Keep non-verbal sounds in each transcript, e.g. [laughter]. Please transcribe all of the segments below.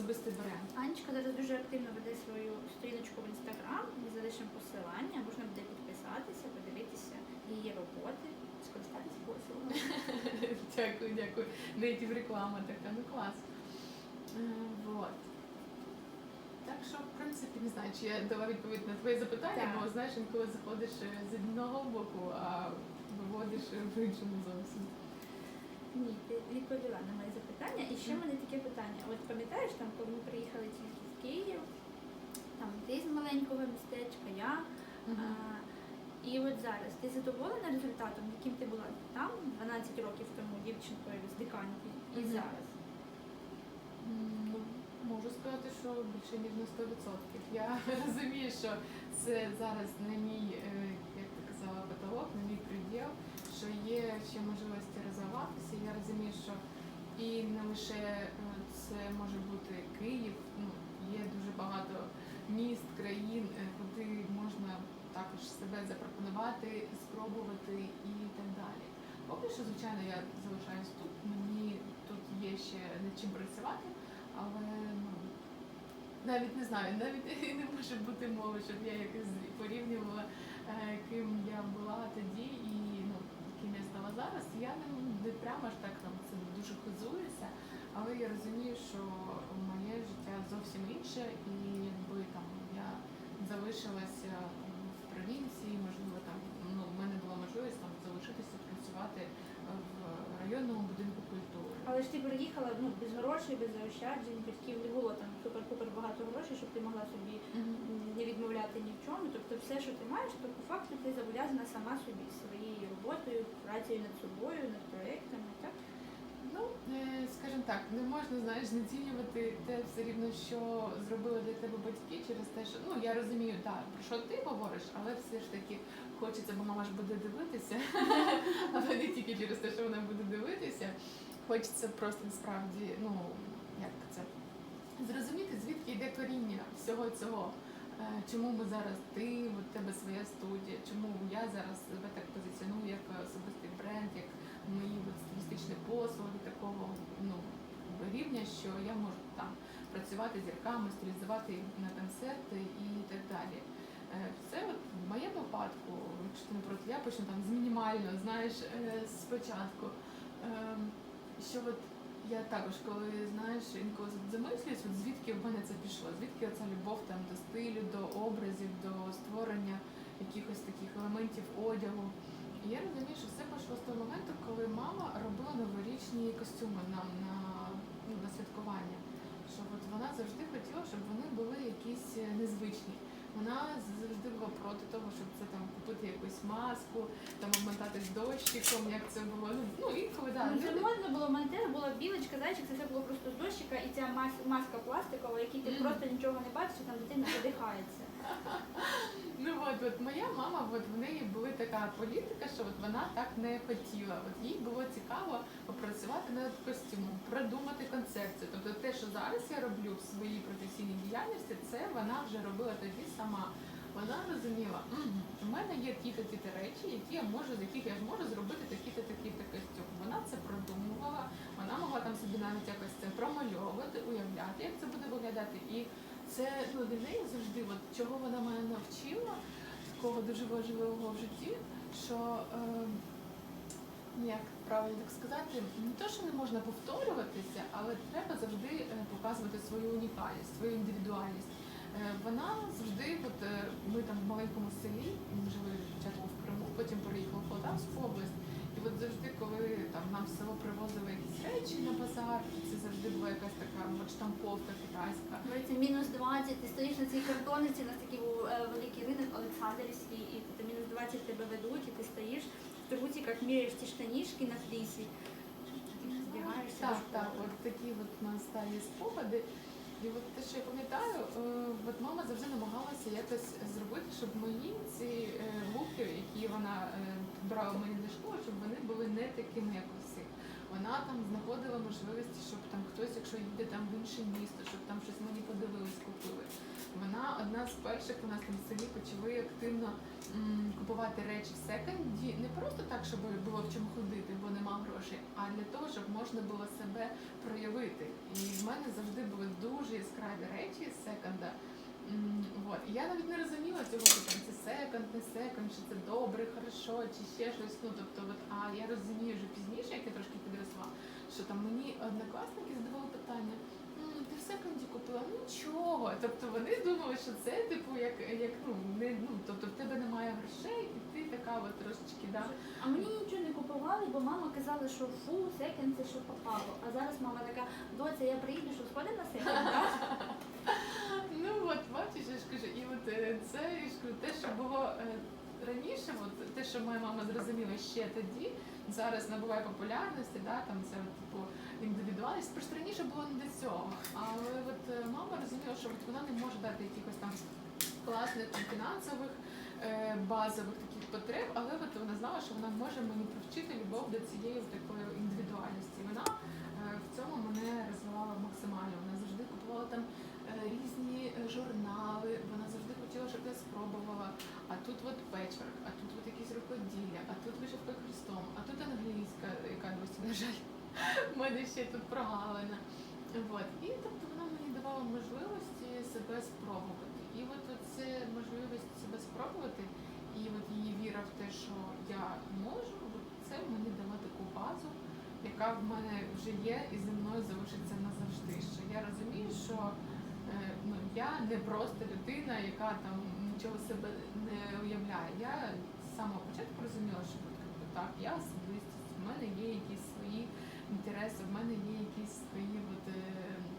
особистий бренд? Анечка зараз дуже активно веде свою сторіночку в інстаграм. Ми залишимо посилання, можна буде підписатися, подивитися її роботи, скористатися послугами. [laughs] Дякую, дякую. Нейтів реклама така, ну клас. Е, Вот. Так що, в принципі, не знаю, чи я дала відповідь на твоє запитання, Так. бо знаєш, інколи заходиш е, з одного боку, а виводиш в іншому зовсім. Ні, ти відповіла на моє запитання. І ще в мене таке питання. От пам'ятаєш, там, коли ми приїхали тільки в Київ, там ти з маленького містечка, я. А, і от зараз ти задоволена результатом, яким ти була там 12 років тому дівчинкою з диканьки і Мгм. зараз? Ну, можу сказати, що більше ніж на 100%. Я [laughs] розумію, що це зараз не мій, як потолок, не мій приділ, що є ще можливості розвиватися. Я розумію, що і не лише е, це може бути Київ, ну є дуже багато міст, країн, е, куди можна також себе запропонувати, спробувати і так далі. Поки що, звичайно, я залишаюсь тут. Мені тут є ще над чим працювати, але ну навіть не знаю, навіть [laughs] не може бути мови, щоб я якось порівнювала, ким я була тоді і ну, ким я стала зараз. Я не, прямо ж так там це дуже хизуюся, але я розумію, що моє життя зовсім інше, і якби там я залишилася в провінції, можливо, там ну, в мене була можливість там залишитися працювати е, в районному будинку. Але ж ти приїхала ну, без грошей, без заощаджень, батьків не було там супер-пупер багато грошей, щоб ти могла собі не відмовляти ні в чому. Тобто все, що ти маєш, то по факту ти зобов'язана сама собі своєю роботою, працею над собою, над проектами. Так? Ну, е, скажімо так, не можна знаєш знецінювати те все рівно, що зробили для тебе батьки через те, що ну я розумію, так, про що ти говориш, але все ж таки хочеться, бо мама ж буде дивитися, [laughs] але не тільки через те, що вона буде дивитися. Хочеться просто насправді, ну як це зрозуміти, звідки йде коріння всього цього. Е, Чому ми зараз ти, от тебе своя студія, чому я зараз себе так позиціоную як особистий бренд, як мої стилістичні послуги такого ну, рівня, що я можу там працювати з зірками, стилізувати на концерти і так далі. Е, Це от в моєму випадку, якщо ти не проти, я почну там з мінімально, знаєш, е, спочатку. Що от я також, коли знаєш, інколи замислююсь, от звідки в мене це пішло, звідки ця любов там до стилю, до образів, до створення якихось таких елементів одягу. І я розумію, що все пішло з того моменту, коли мама робила новорічні костюми нам на, ну, на святкування. Що от вона завжди хотіла, щоб вони були якісь е, незвичні. Вона завжди була проти того, щоб це там купити якусь маску, там обмотатись дощиком, як це було. Ну, ну інколи да, ну, це модно було в мене теж була білочка, зайчик, це все було просто з дощика, і ця мас- маска пластикова, якій ти просто нічого не бачиш, і там дитина задихається. [laughs] Ну от, от моя мама, от в неї була така політика, що от вона так не хотіла. От їй було цікаво попрацювати над костюмом, продумати концепцію. Тобто те, що зараз я роблю в своїй професійній діяльності, це вона вже робила тоді сама. Вона розуміла, «Мгм, у мене є ті-то ті речі, які я можу, з яких я зможу зробити такі-то такі-то костюм. Вона це продумувала, вона могла там собі навіть якось це промальовувати, уявляти, як це буде виглядати. І це ну, для неї завжди, от, чого вона мене навчила, такого дуже важливого в житті, що е, як правильно так сказати, не то, що не можна повторюватися, але треба завжди е, показувати свою унікальність, свою індивідуальність. Е, Вона завжди, от е, ми там в маленькому селі, ми жили спочатку в Криму, потім переїхали в Полтавську область. І от завжди, коли там нам село привозили речі на базар, це завжди була якась така штамповка китайська. Говориться, мінус 20, ти стоїш на цій картонниці, у нас такий був е, великий ринок Олександрівський, і ти мінус 20 тебе ведуть, і ти стоїш в трусиках, міряєш ці штанішки на флісі. Так, так, от такі от у нас старі спогади. І от те, що я пам'ятаю, е, от мама завжди намагалася якось зробити, щоб мої ці е, луки, які вона брала мені до школи, щоб вони були не такими, як. Вона там знаходила можливості, щоб там хтось, якщо їде там в інше місто, щоб там щось мені подивились, купили. Вона одна з перших у нас там в селі почали активно м, купувати речі в секонді. Не просто так, щоб було в чому ходити, бо нема грошей, а для того, щоб можна було себе проявити. І в мене завжди були дуже яскраві речі з секонда. І я навіть не розуміла цього, що там це секонд, не секонд, чи це добре, хорошо, чи ще щось. Ну тобто, от, а я розумію вже пізніше, як я трошки підросла, що там мені однокласники задавали питання. Ти в секонді купила? Ну нічого. Тобто вони думали, що це типу як, як ну не ну тобто в тебе немає грошей, і ти така от трошечки да. А мені нічого не купували, бо мама казала, що фу, секонд це що попало. А зараз мама така, доця, я приїду, що сходимо на так? [laughs] Ну от бачиш, я ж кажу, і от е, це я ж кажу, те, що було е, раніше, от те, що моя мама зрозуміла ще тоді, зараз набуває популярності, да, там це типу індивідуальність. Просто раніше було не до цього. Але от е, мама розуміла, що от вона не може дати якихось там класних фінансових е, базових таких потреб, але от вона знала, що вона може мені привчити любов до цієї такої індивідуальності. Вона е, в цьому мене розвивала максимально. Вона завжди купувала там різні журнали, вона завжди хотіла, щоб я спробувала. А тут от печворк, а тут от якісь рукоділля, а тут вишивка хрестом, а тут англійська, яка досі, на жаль, в мене ще тут прогалина. От. І тобто вона мені давала можливості себе спробувати. І от це можливість себе спробувати, і от її віра в те, що я можу, от це мені дало таку базу, яка в мене вже є і зі мною залишиться назавжди. Що я розумію, що ну, я не просто людина, яка там нічого себе не уявляє. Я з самого початку розуміла, що так, я особистість, в мене є якісь свої інтереси, в мене є якісь свої от, е,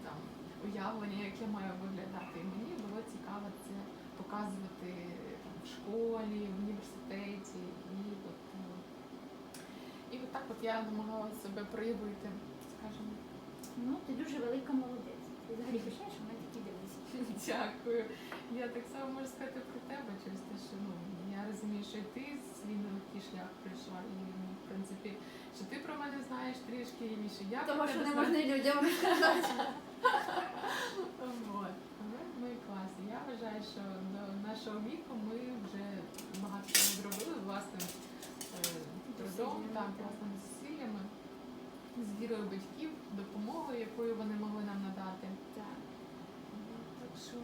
там, уявлення, як я маю виглядати. І мені було цікаво це показувати там, в школі, в університеті. І от, е, і от так от я намагалася себе проявити, скажімо. Ну, ти дуже велика молодець. Ти взагалі пишаєш, що ми такі дивися. Дякую. Я так само можу сказати про тебе через те, що ну я розумію, що і ти свій нелегкий шлях пройшла, і ну, в принципі, що ти про мене знаєш трішки, і що я про що не можна людям [laughs] розказати. Вот. Але ми класні. Я вважаю, що до нашого віку ми вже багато чого зробили власним е, трудом, так. власними зусиллями, з вірою батьків, допомогою, якою вони могли нам надати. Так. Що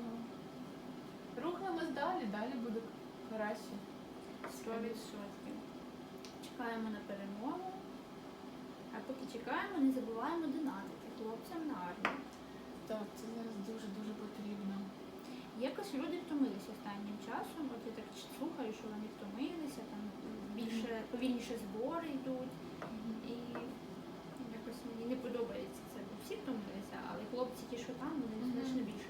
рухаємось далі, далі буде краще. Сто відсотків. Чекаємо на перемогу. А поки чекаємо, не забуваємо донатити хлопцям на армію. Так, це зараз дуже-дуже потрібно. Якось люди втомилися останнім часом. От я так слухаю, що вони втомилися, там більше повільніше збори йдуть. І якось мені не подобається це, бо всі втомилися, але хлопці ті, що там, вони значно більше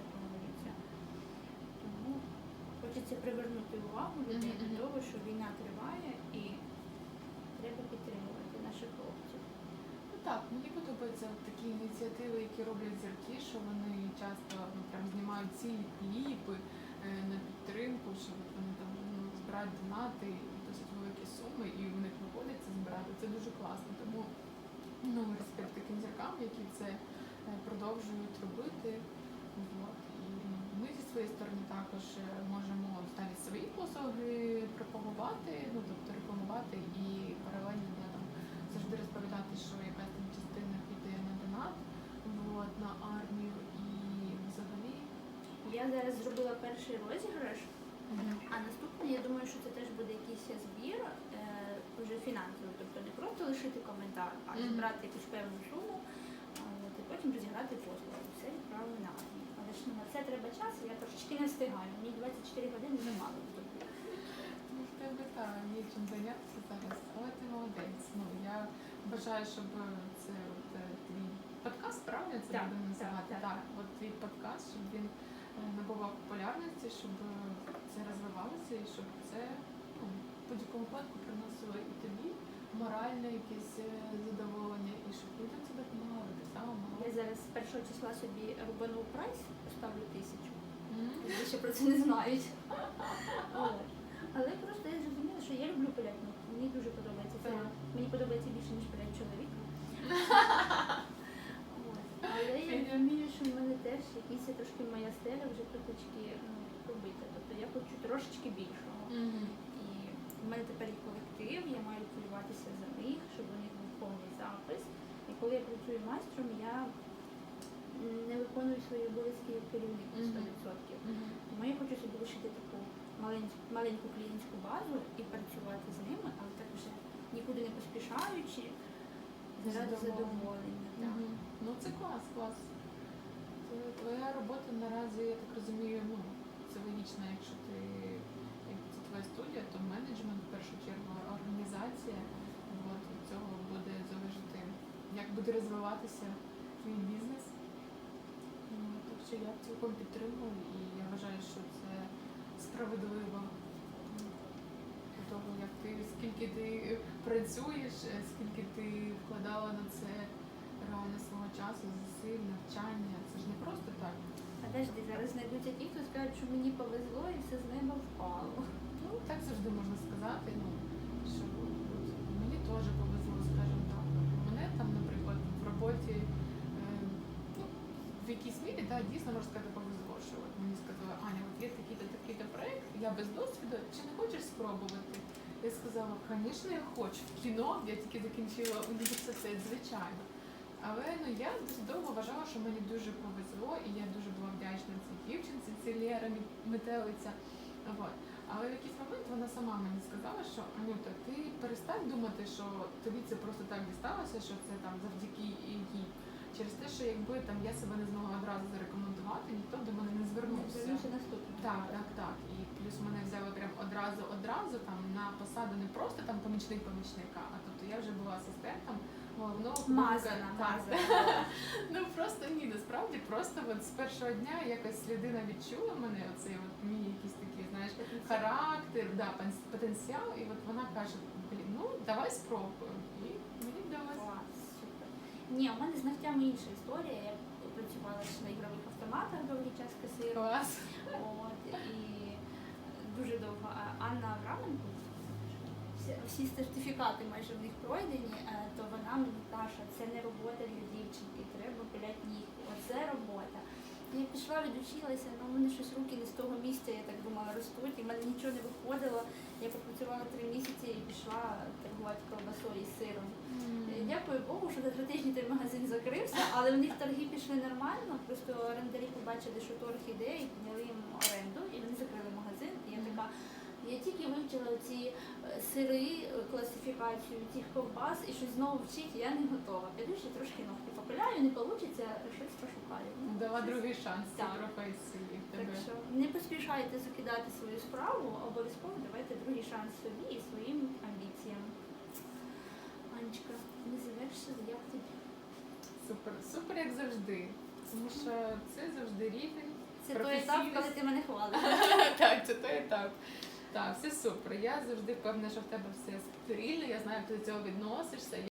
хочеться привернути увагу людей до того, що війна триває і треба підтримувати наших хлопців. Ну так, мені подобаються такі ініціативи, які роблять зірки, що вони часто ну, прям знімають цілі кліпи е, на підтримку, що вони там ну, збирають донати і досить великі суми, і в них виходить це збирати. Це дуже класно. Тому ну, респект таким зіркам, які це е, продовжують робити. Вот. Зі своєї сторони також е, можемо навіть свої послуги пропагувати, ну тобто рекламувати і паралельно да, там завжди розповідати, що якась там частина піде на донат, вот, на армію і взагалі. Я зараз зробила перший розіграш, а наступний, я думаю, що це теж буде якийсь збір е, вже фінансовий, тобто не просто лишити коментар, а Мгм. зібрати якусь певну суму, от, і потім розіграти послугу. Все відправили на армію. Ну, на це треба час, я трошечки не встигаю. Мені 24 години. Тобто, Ну, в тебе так, є чим зайнятися зараз, але ти молодець. Ну, я бажаю, щоб це от, е, твій подкаст, правильно це Так, буде називати? так, так. от твій подкаст, щоб він е, набував популярності, щоб це розвивалося і щоб це ну, в будь-якому випадку приносило і тобі моральне якесь е, задоволення, і щоб людям це так само мало. Зараз з першого числа собі рубану прайс, поставлю тисячу. Люди ще про це не знають. [laughs] Але просто я зрозуміла, що я люблю пиляти. Мені дуже подобається це. Мені подобається більше, ніж пилять чоловіка. [laughs] Але я розумію, що в мене теж якісь трошки моя стеля вже трошечки ну, побита. Тобто я хочу трошечки більшого. І в мене тепер є колектив, я маю хвилюватися за них, щоб у них був повний запис. І коли я працюю майстром, я не виконую свої обов'язки як керівник на 100%. Мгм. Тому я хочу собі лишити таку маленьку, маленьку клієнтську базу і працювати з ними, але так вже нікуди не поспішаючи, заради Задоволення. так. Мгм. Ну це клас, клас. Це твоя робота наразі, я так розумію, ну це логічно, якщо ти як це твоя студія, то менеджмент в першу чергу, організація. От від цього буде залежати, як буде розвиватися твій бізнес. Що я цілком підтримую і я вважаю, що це справедливо. До того, як ти скільки ти працюєш, е, скільки ти вкладала на це реально свого часу, зусиль, навчання. Це ж не просто так. Подожди, зараз знайдуться ті, хто скажуть, що мені повезло і все з неба впало. Ну, так завжди можна сказати, ну, що мені теж повезло, скажімо так. Мене там, наприклад, в роботі, в якійсь мірі, да, дійсно можна сказати, повезло, що от мені сказали, Аня, от є такий-то такий-то проект, я без досвіду, чи не хочеш спробувати? Я сказала, звісно, я хочу. В кіно я тільки закінчила університет, звичайно. Але ну я дуже довго вважала, що мені дуже повезло, і я дуже була вдячна цій дівчинці, цій Лєра метелиця. Вот. Але в якийсь момент вона сама мені сказала, що Анюта, ти перестань думати, що тобі це просто так дісталося, що це там завдяки їй. Через те, що якби там я себе не змогла одразу зарекомендувати, ніхто до мене не звернувся. Звернувся наступний. Так, так, так. І плюс мене взяли прям одразу одразу там на посаду не просто там помічник помічника, а тобто я вже була асистентом головного Мазана, мазана. [laughs] Ну просто ні, насправді просто от з першого дня якось людина відчула мене, оцей от мій якийсь такий, знаєш, характер, да, потенціал, і от вона каже, блін, ну давай спробуємо. І мені вдалося. Клас, супер. Ні, у мене з ногтями інша історія. Я працювала ще на ігрових автоматах довгий час касиром. Клас. От, і дуже довго. Анна Авраменко, всі, сертифікати майже в них пройдені, е, то вона мені каже, це не робота для дівчинки, треба пиляти нігті. Оце робота. Я пішла, відучилася, але в мене щось руки не з того місця, я так думала, ростуть, і в мене нічого не виходило. Я попрацювала три місяці і пішла торгувати ковбасою і сиром. Mm. Дякую Богу, що за три тижні той магазин закрився, але в них торги пішли нормально. Просто орендарі побачили, що торг іде, і підняли їм оренду, і вони закрили магазин. І я така. Я тільки вивчила ці е, сири, е, класифікацію цих ковбас і щось знову вчити, я не готова. Піду ще трошки ногті попиляю, не вийде, щось пошукаю. Ну, Дала щось- другий шанс цій професії Так що не поспішайте закидати свою справу, обов'язково давайте другий шанс собі і своїм амбіціям. Анечка, не завершили, як тобі? Супер, супер, як завжди. Тому що це завжди рівень. Це той етап, коли ти мене хвалиш. [laughs] Так, це той етап. Так, все супер. Я завжди впевнена, що в тебе все стерильно, я знаю, ти до цього відносишся.